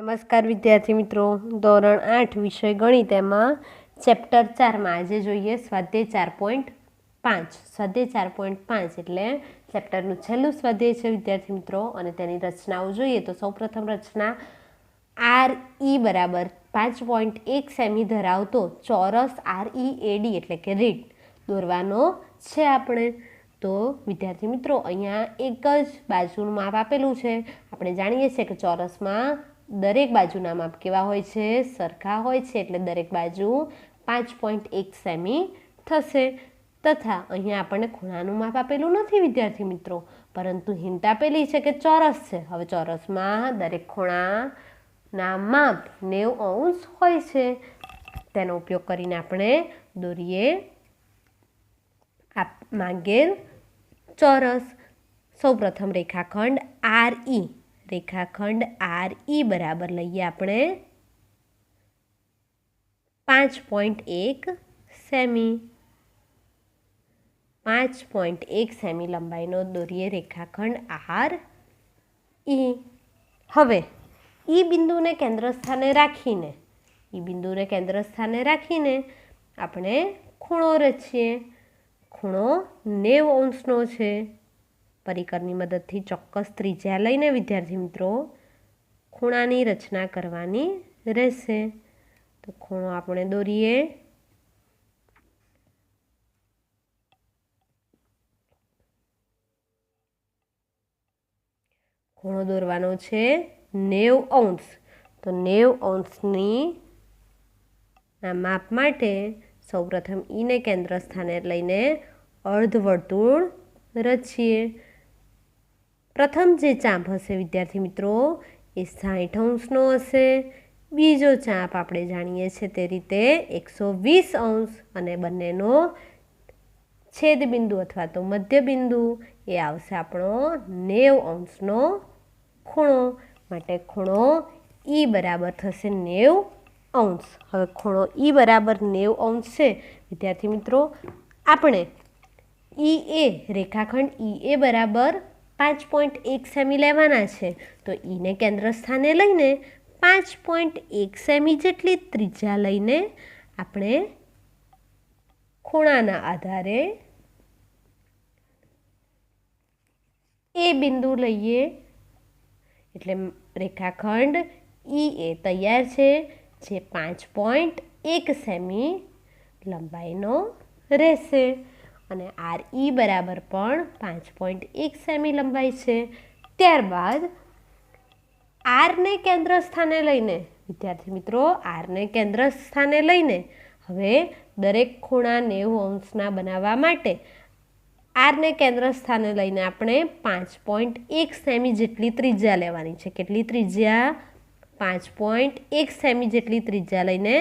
નમસ્કાર વિદ્યાર્થી મિત્રો. ધોરણ આઠ વિષય ગણિત એમાં ચેપ્ટર ચારમાં આજે જોઈએ સ્વાધ્યાય ચાર પોઈન્ટ પાંચ. સ્વાધ્યાય ચાર પોઈન્ટ પાંચ એટલે ચેપ્ટરનું છેલ્લું સ્વાધ્યાય છે વિદ્યાર્થી મિત્રો અને તેની રચનાઓ જોઈએ તો સૌપ્રથમ રચના આર ઈ બરાબર પાંચ પોઈન્ટ એક સેમી ધરાવતો ચોરસ આર ઈ એડી એટલે કે રીટ દોરવાનો છે આપણે. તો વિદ્યાર્થી મિત્રો, અહીંયા એક જ બાજુનું માપ આપેલું છે. આપણે જાણીએ છીએ કે ચોરસમાં દરેક બાજુના માપ કેવા હોય છે? સરખા હોય છે, એટલે દરેક બાજુ પાંચ પોઈન્ટ એક સેમી થશે. તથા અહીંયા આપણને ખૂણાનું માપ આપેલું નથી, વિદ્યાર્થી મિત્રો. પરંતુ હિંટ આપેલી છે કે ચોરસ છે. હવે ચોરસમાં દરેક ખૂણાના માપ નેવ અંશ હોય છે. તેનો ઉપયોગ કરીને આપણે દોરીએ. આપ માંગેલ ચોરસ. સૌપ્રથમ રેખાખંડ આર ઈ. રેખાખંડ આર ઈ બરાબર લઈએ આપણે. પાંચ પોઈન્ટ એક સેમી. પાંચ પોઈન્ટ એક સેમી લંબાઈનો દોરીએ રેખાખંડ આર ઈ. હવે ઈ બિંદુને કેન્દ્ર સ્થાને રાખીને, ઈ બિંદુને કેન્દ્ર સ્થાને રાખીને આપણે ખૂણો રચીએ. ખૂણો નેવ અંશનો છે. પરિકરની મદદથી ચોક્કસ ત્રિજ્યા લઈને વિદ્યાર્થી મિત્રો ખૂણાની રચના કરવાની રહેશે. તો ખૂણો આપણે દોરીએ. ખૂણો દોરવાનો છે નેવ અંશ. તો નેવ અંશની ના માપ માટે સૌપ્રથમ ઈને કેન્દ્ર સ્થાને લઈને અર્ધવર્તુળ રચીએ. પ્રથમ જે ચાંપ હશે, વિદ્યાર્થી મિત્રો, એ સાઠ અંશનો હશે. બીજો ચાંપ આપણે જાણીએ છીએ તે રીતે એકસો વીસ અંશ અને બંનેનો છેદ બિંદુ અથવા તો મધ્ય બિંદુ એ આવશે આપણો નેવ અંશનો ખૂણો. માટે ખૂણો ઈ બરાબર થશે નેવ અંશ. હવે ખૂણો ઈ બરાબર નેવ અંશ છે. વિદ્યાર્થી મિત્રો, આપણે ઈ એ રેખાખંડ ઈ એ બરાબર પાંચ પોઈન્ટ એક સેમી લેવાના છે. તો ઈને કેન્દ્ર સ્થાને લઈને પાંચ પોઈન્ટ એક સેમી જેટલી ત્રિજ્યા લઈને આપણે ખૂણાના આધારે એ બિંદુ લઈએ. એટલે રેખાખંડ ઈ એ તૈયાર છે જે પાંચ પોઈન્ટ એક સેમી લંબાઈનો રહેશે. અને આર ઈ બરાબર પણ પાંચ પોઈન્ટ એક સેમી લંબાઈ છે. ત્યારબાદ આરને કેન્દ્ર સ્થાને લઈને, વિદ્યાર્થી મિત્રો આરને કેન્દ્ર સ્થાને લઈને હવે દરેક ખૂણા નેવું અંશના બનાવવા માટે આરને કેન્દ્ર સ્થાને લઈને આપણે પાંચ પોઈન્ટ એક સેમી જેટલી ત્રિજ્યા લેવાની છે. કેટલી ત્રિજ્યા? પાંચ પોઈન્ટ એક સેમી જેટલી ત્રિજ્યા લઈને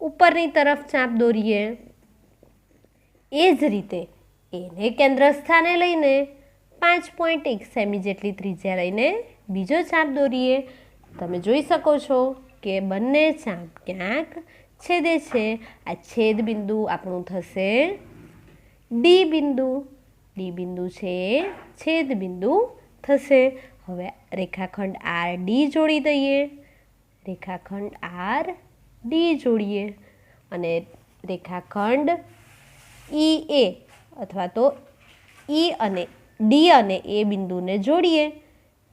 ઉપરની તરફ ચાંપ દોરીએ. એ જ રીતે એને કેન્દ્ર સ્થાને લઈને પાંચ પોઈન્ટ એક સેમી જેટલી ત્રિજ્યા લઈને બીજો ચાંપ દોરીએ. તમે જોઈ શકો છો કે બંને ચાંપ ક્યાંક છેદે છે. આ છેદ બિંદુ આપણું થશે ડી બિંદુ. ડી બિંદુ છે છેદ બિંદુ થશે. હવે રેખાખંડ આર ડી જોડી દઈએ. રેખાખંડ આર ડી જોડીએ. અને રેખાખંડ ઈ, એ અથવા તો ઈ અને ડી અને એ બિંદુને જોડીએ.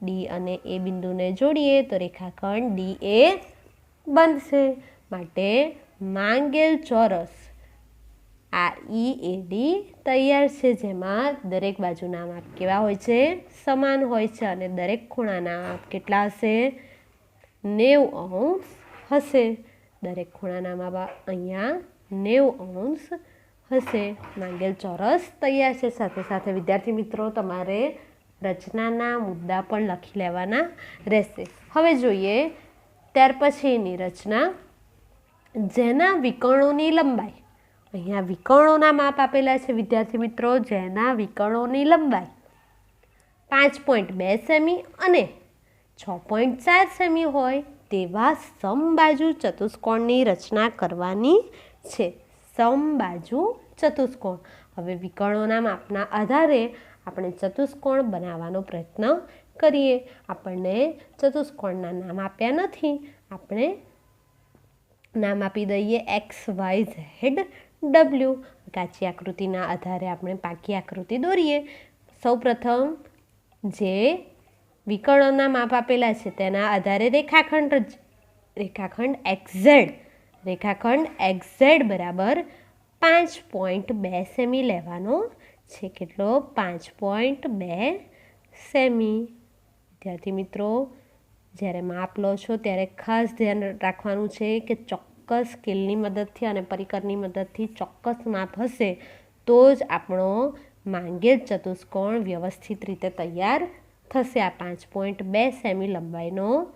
ડી અને એ બિંદુને જોડીએ તો રેખાખંડ ડી એ બનશે. માટે માંગેલ ચોરસ આ ઈ, એ, ડી તૈયાર છે, જેમાં દરેક બાજુના માપ કેવા હોય છે? સમાન હોય છે અને દરેક ખૂણાના માપ કેટલા હશે? નેવ અંશ હશે. દરેક ખૂણાના માપ અહીંયા નેવ અંશ હશે. માંગેલ ચોરસ તૈયાર છે. સાથે સાથે વિદ્યાર્થી મિત્રો, તમારે રચનાના મુદ્દા પણ લખી લેવાના રહેશે. હવે જોઈએ, ત્યાર પછીની રચના. જેના વિકર્ણોની લંબાઈ. અહીંયા વિકર્ણોના માપ આપેલા છે, વિદ્યાર્થી મિત્રો. જેના વિકર્ણોની લંબાઈ. પાંચ પોઈન્ટ બે સેમી અને છ પોઈન્ટ ચાર સેમી હોય તેવા સમબાજુ ચતુષ્કોણની રચના કરવાની છે. સમબાજુ ચતુષ્કોણ. હવે વિકર્ણોના માપના આધારે આપણે ચતુષ્કોણ બનાવવાનો પ્રયત્ન કરીએ. આપણને ચતુષ્કોણના નામ આપ્યા નથી. આપણે નામ આપી દઈએ એક્સ, વાય, ઝેડ, ડબલ્યુ. કાચી આકૃતિના આધારે આપણે પાકી આકૃતિ દોરીએ. સૌપ્રથમ જે વિકર્ણોના માપ આપેલા છે તેના આધારે રેખાખંડ રેખાખંડ એક્ઝેડ રેખાખંડ એક્ઝેડ બરાબર પાંચ પોઈન્ટ બે સેમી લેવાનો છે. કેટલો? પાંચ પોઈન્ટ બે સેમી. વિદ્યાર્થી મિત્રો, જ્યારે માપ લો છો ત્યારે ખાસ ધ્યાન રાખવાનું છે કે ચોક્કસ સ્કેલની મદદથી અને પરિકરની મદદથી ચોક્કસ માપ હશે તો જ આપણો માંગેલ ચતુષ્કોણ વ્યવસ્થિત રીતે તૈયાર થશે. આ પાંચ પોઈન્ટ બે સેમી લંબાઈનો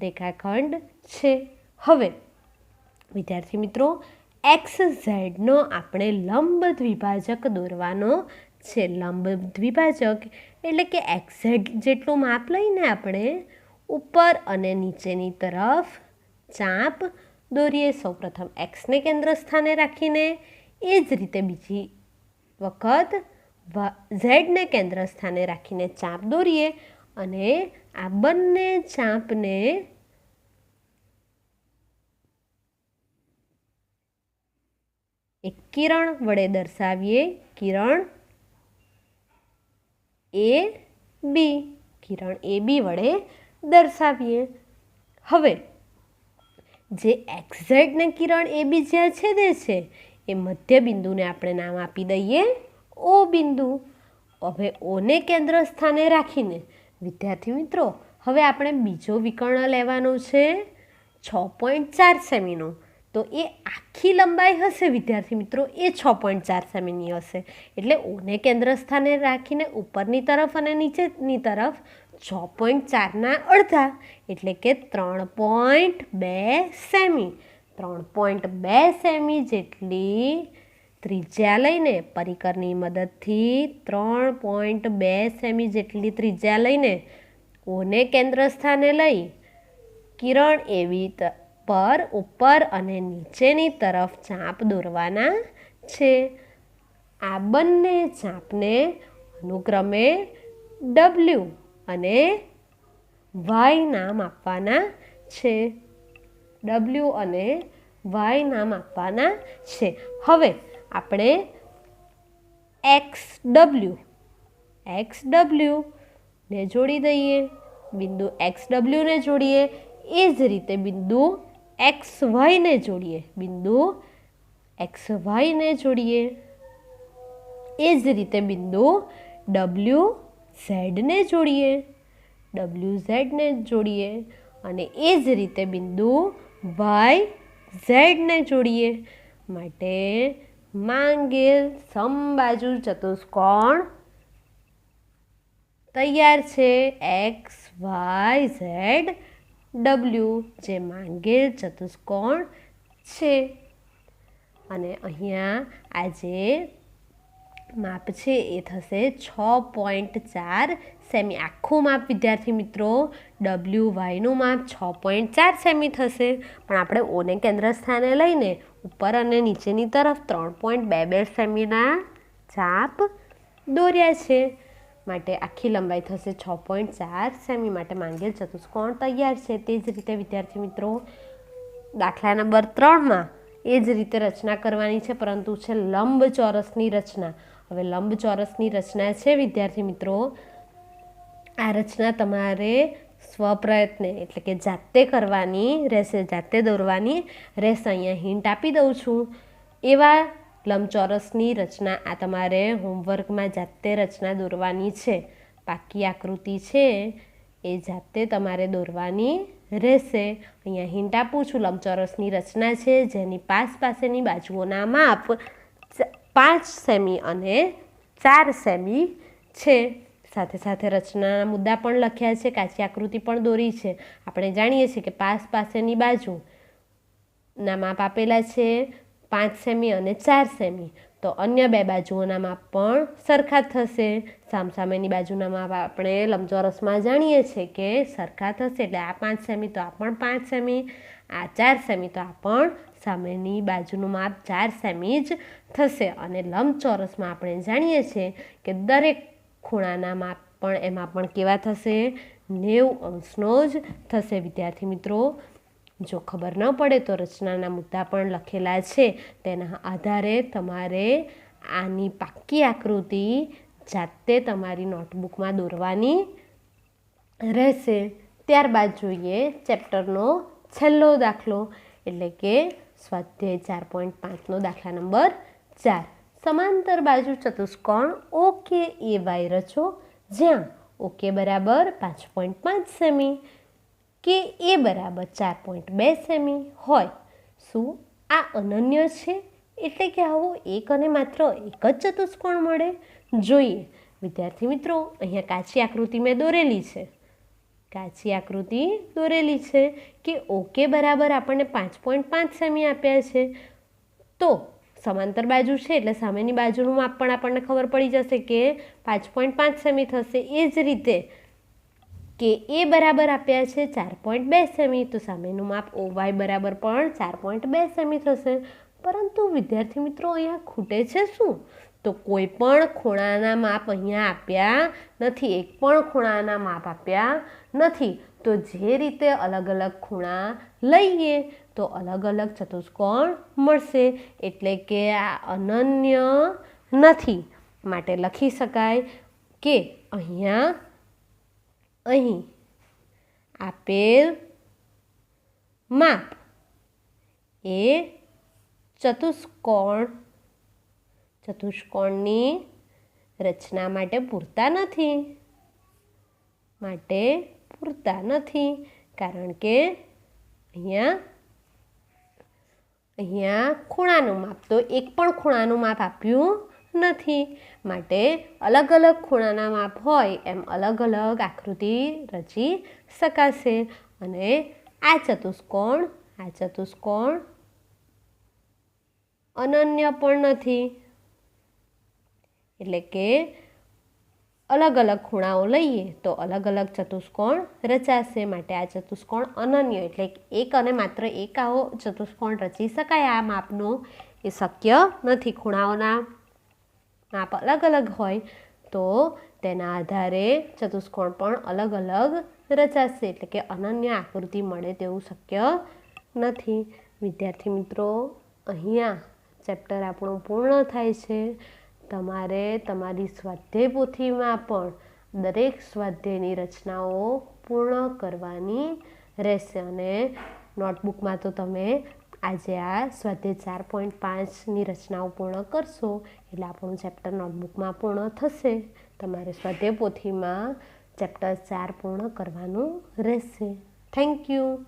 રેખાખંડ છે. હવે વિદ્યાર્થી મિત્રો એક્સ ઝેડનો આપણે લંબ દ્વિભાજક દોરવાનો છે. લંબ દ્વિભાજક એટલે કે એક્સ ઝેડ જેટલું માપ લઈને આપણે ઉપર અને નીચેની તરફ ચાપ દોરીએ. સૌપ્રથમ એક્સને કેન્દ્ર સ્થાને રાખીને એ જ રીતે બીજી વખત ઝેડને કેન્દ્ર સ્થાને રાખીને ચાપ દોરીએ અને આ બંને ચાપને એક કિરણ વડે દર્શાવીએ કિરણ એ બી. કિરણ એ બી વડે દર્શાવીએ. હવે, જે એક્ઝેક્ટને કિરણ એ બી જ્યાં છેદે છે, એ મધ્ય બિંદુને આપણે નામ આપી દઈએ ઓ બિંદુ. હવે ઓને કેન્દ્ર સ્થાને રાખીને, વિદ્યાર્થી મિત્રો, હવે આપણે બીજો વિકર્ણ લેવાનો છે, છ પોઈન્ટ ચાર સેમીનો. તો એ આખી લંબાઈ હશે, વિદ્યાર્થી મિત્રો. એ છ પોઈન્ટ ચાર સેમીની હશે. એટલે ઓને કેન્દ્ર સ્થાને રાખીને ઉપરની તરફ અને નીચેની તરફ છ પોઈન્ટ ચારના અડધા. એટલે કે ત્રણ પોઈન્ટ બે સેમી. ત્રણ પોઈન્ટ બે સેમી જેટલી ત્રિજ્યા લઈને પરિકરની મદદથી ત્રણ પોઈન્ટ બે સેમી જેટલી ત્રિજ્યા લઈને ઓને કેન્દ્ર સ્થાને લઈ કિરણ એવી પર, ઉપર અને નીચેની તરફ ચાંપ દોરવાના છે. આ બંને ચાપને અનુક્રમે ડબલ્યુ અને વાય નામ આપવાના છે. ડબલ્યુ અને વાય નામ આપવાના છે. હવે આપણે એક્સ ડબલ્યુ એક્સ ડબલ્યુ ને જોડી દઈએ. બિંદુ એક્સ ડબલ્યુને જોડીએ. એ જ રીતે બિંદુ એક્સ વાયને જોડીએ. બિંદુ એક્સ વાયને જોડીએ. એ જ રીતે બિંદુ ડબલ્યુ ઝેડને જોડીએ. ડબલ્યુ ઝેડને જોડીએ અને એ જ રીતે બિંદુ વાય ઝેડને જોડીએ. માટે માંગેલ સમબાજુ ચતુષ્કોણ તૈયાર છે. એક્સ વાય ઝેડ ડબલ્યુ જે માંગેલ ચતુષ્કોણ છે. અને અહીંયા આ જે માપ છે એ થશે છ પોઈન્ટ ચાર સેમી. આખું માપ, વિદ્યાર્થી મિત્રો ડબલ્યુ વાયનું માપ છ પોઈન્ટ ચાર સેમી થશે. પણ આપણે ઓને કેન્દ્ર સ્થાને લઈને ઉપર અને નીચેની તરફ ત્રણ પોઈન્ટ બે બે સેમીના ચાપ દોર્યા છે. માટે આખી લંબાઈ થશે છ પોઈન્ટ ચાર સેમી માટે માંગેલ ચતુષ્કોણ તૈયાર છે. તે જ રીતે વિદ્યાર્થી મિત્રો, દાખલા નંબર ત્રણમાં એ જ રીતે રચના કરવાની છે, પરંતુ છે લંબચોરસની રચના. હવે લંબચોરસની રચના છે વિદ્યાર્થી મિત્રો. આ રચના તમારે સ્વપ્રયત્ને એટલે કે જાતે કરવાની રહેશે, જાતે દોરવાની રહેશે. અહીંયા હિન્ટ આપી દઉં છું. એવા લંબચોરસની રચના. આ તમારે હોમવર્કમાં જાતે રચના દોરવાની છે. પાકી આકૃતિ છે એ જાતે તમારે દોરવાની રહેશે. અહીંયા હિન્ટ આપું છું. લંબચોરસની રચના છે જેની પાસ પાસેની બાજુઓના માપ પાંચ સેમી અને ચાર સેમી છે. સાથે સાથે રચનાના મુદ્દા પણ લખ્યા છે. કાચી આકૃતિ પણ દોરી છે. આપણે જાણીએ છીએ કે પાસ પાસેની બાજુ ના માપ આપેલા છે. પાંચ સેમી અને ચાર સેમી. તો અન્ય બે બાજુઓના માપ પણ સરખા થશે. સામસામેની બાજુના માપ આપણે લંબચોરસમાં જાણીએ છીએ કે સરખા થશે. એટલે આ પાંચ સેમી તો આ પણ પાંચ સેમી, આ ચાર સેમી તો આ પણ સામેની બાજુનું માપ ચાર સેમી જ થશે. અને લંબચોરસમાં આપણે જાણીએ છીએ કે દરેક ખૂણાના માપ પણ એમાં પણ કેવા થશે? નેવું અંશનો જ થશે. વિદ્યાર્થી મિત્રો જો ખબર ન પડે તો રચનાના મુદ્દા પણ લખેલા છે. તેના આધારે તમારે આની પાક્કી આકૃતિ જાતે તમારી નોટબુકમાં દોરવાની રહેશે. ત્યારબાદ જોઈએ ચેપ્ટરનો છેલ્લો દાખલો, એટલે કે સ્વાધ્યાય ચાર પોઈન્ટ પાંચનો દાખલા નંબર ચાર. સમાંતર બાજુ ચતુષ્કોણ ઓકે એ વાય રચો, જ્યાં ઓકે બરાબર પાંચ પોઈન્ટ પાંચ સેમી. કે એ બરાબર ચાર પોઈન્ટ બે સેમી હોય. શું આ અનન્ય છે? એટલે કે આવો એક અને માત્ર એક જ ચતુષ્કોણ મળે? જોઈએ. વિદ્યાર્થી મિત્રો, અહીંયા કાચી આકૃતિ મેં દોરેલી છે. કાચી આકૃતિ દોરેલી છે કે ઓકે બરાબર આપણને પાંચ પોઈન્ટ પાંચ સેમી આપ્યા છે. તો સમાંતર બાજુ છે એટલે સામેની બાજુનું માપ પણ આપણને ખબર પડી જશે કે પાંચ પોઈન્ટ પાંચ સેમી થશે. એ જ રીતે કે એ બરાબર આપ્યા છે ચાર પોઈન્ટ બે સેમી, તો સામેનું માપ ઓ વાય બરાબર પણ ચાર પોઈન્ટ બે સેમી થશે. પરંતુ વિદ્યાર્થી મિત્રો, અહીંયા ખૂટે છે શું? તો કોઈ પણ ખૂણાના માપ અહીંયા આપ્યા નથી, એક પણ ખૂણાના માપ આપ્યા નથી. તો જે રીતે અલગ અલગ ખૂણા લઈએ, તો અલગ અલગ ચતુષ્કોણ મળશે. એટલે કે આ અનન્ય નથી. માટે લખી શકાય કે અહીંયા અહીં. આપેલ માપ એ ચતુષ્કોણ. ચતુષ્કોણની રચના માટે પૂરતા નથી. માટે પૂરતા નથી. કારણ કે અહીંયા અહીંયા ખૂણાનું માપ. તો એક પણ ખૂણાનું માપ આપ્યું નથી. માટે અલગ અલગ ખૂણાના માપ હોય એમ અલગ અલગ આકૃતિ રચી શકાશે. અને આ ચતુષ્કોણ આ ચતુષ્કોણ અનન્ય પણ નથી. એટલે કે અલગ અલગ ખૂણાઓ લઈએ તો અલગ અલગ ચતુષ્કોણ રચાશે. માટે આ ચતુષ્કોણ અનન્ય, એટલે એક અને માત્ર એક આવો ચતુષ્કોણ રચી શકાય. આ માપનો એ શક્ય નથી ખૂણાઓના. માપ અલગ અલગ હોય, તો તેના આધારે ચતુષ્કોણ પણ અલગ અલગ રચાશે. એટલે કે અનન્ય આકૃતિ મળે તેવું શક્ય નથી. વિદ્યાર્થી મિત્રો, અહીંયા ચેપ્ટર આપણું પૂર્ણ થાય છે. તમારે તમારી સ્વાધ્યાય પોથીમાં પણ દરેક સ્વાધ્યાયની રચનાઓ પૂર્ણ કરવાની રહેશે. અને નોટબુકમાં તો તમે આજે આ સ્વાધ્યાય ચાર પોઈન્ટ પાંચની રચનાઓ પૂર્ણ કરશો, એટલે આપણું ચેપ્ટર નોટબુકમાં પૂર્ણ થશે. તમારે સ્વાધ્યાય પોથીમાં ચેપ્ટર ચાર પૂર્ણ કરવાનું રહેશે. Thank you.